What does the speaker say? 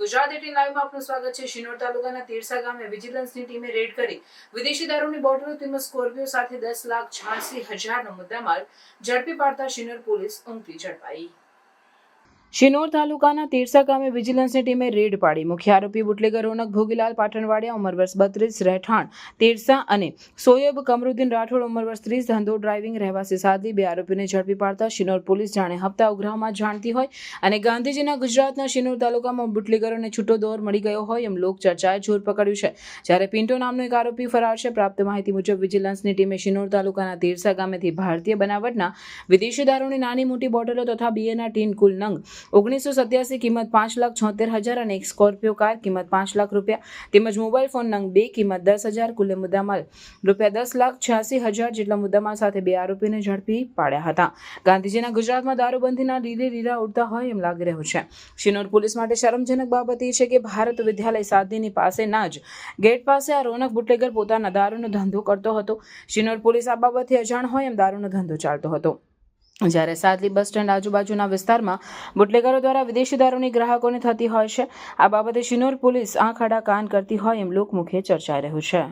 Gujarat eighteen લાઈવમાં આપનું સ્વાગત છે. શિનોર તાલુકાના તીરસા ગામે વિજિલન્સની ટીમે રેડ કરી. વિદેશી દારૂની બોટલો તેમજ સ્કોર્પિયો સાથે દસ લાખ છ્યાસી હજારનો મુદ્દામાલ ઝડપી પાડતા શિનોર પોલીસ ઉમટી ઝડપાઈ. શિનોર તાલુકાના તેરસા ગામે વિજિલન્સની ટીમે રેડ પાડી. મુખ્ય આરોપી બુટલેગર રોનક ભોગીલાલ પાટણવાડિયા, ઉંમર વર્ષ બત્રીસ, રહેઠાણ તેરસા અને સોયબ કમરુદ્દીન રાઠોડ, ઉંમર વર્ષ ત્રીસ, ધંધો ડ્રાઇવિંગ રહેવાસી સાદલી બે આરોપીને ઝડપી પાડતા શિનોર પોલીસ જાણે હપ્તા ઉગ્રહમાં જાણતી હોય અને ગાંધીજીના ગુજરાતના શિનોર તાલુકામાં બુટલેગરોને છૂટો દોર મળી ગયો હોય એમ લોક ચર્ચાએ જોર પકડ્યું છે. જ્યારે પિન્ટો નામનો એક આરોપી ફરાર છે, પ્રાપ્ત માહિતી મુજબ વિજિલન્સની ટીમે શિનોર તાલુકાના તીરસા ગામેથી ભારતીય બનાવટના વિદેશી દારૂની નાની મોટી બોટલો તથા બીએના ટીન કુલ નંગ ઓગણીસો સત્યાસી કિંમત પાંચ લાખ છોતેર હજાર અને એક સ્કોર્પિયો કાર કિંમત પાંચ લાખ રૂપિયા. તેમજ મોબાઈલ ફોન નંગ બે કિંમત દસ હજાર, કુલે મુદ્દામાલ રૂપિયા દસ લાખ છ્યાસી હજાર જેટલા મુદ્દામાલ સાથે બે આરોપીને ઝડપી પાડ્યા હતા. ગાંધીજીના ગુજરાતમાં દારૂબંધીના લીરે લીલા ઉડતા હોય એમ લાગી રહ્યું છે. શિનોર પોલીસ માટે શરમજનક બાબત એ છે કે ભારત વિદ્યાલય સાધીની પાસે ના જ ગેટ પાસે આ રોનક બુટલેગર પોતાના દારૂનો ધંધો કરતો હતો. શિનોર પોલીસ આ બાબતથી અજાણ હોય એમ દારૂનો ધંધો ચાલતો હતો. જ્યારે સાદલી બસ સ્ટેન્ડ આજુબાજુના વિસ્તારમાં બુટલેગરો દ્વારા વિદેશી દારૂની ગ્રાહકોને થતી હોય છે. આ બાબતે શિનોર પોલીસ આંખ આડા કાન કરતી હોય એમ લોકમુખે ચર્ચાઈ રહ્યું છે.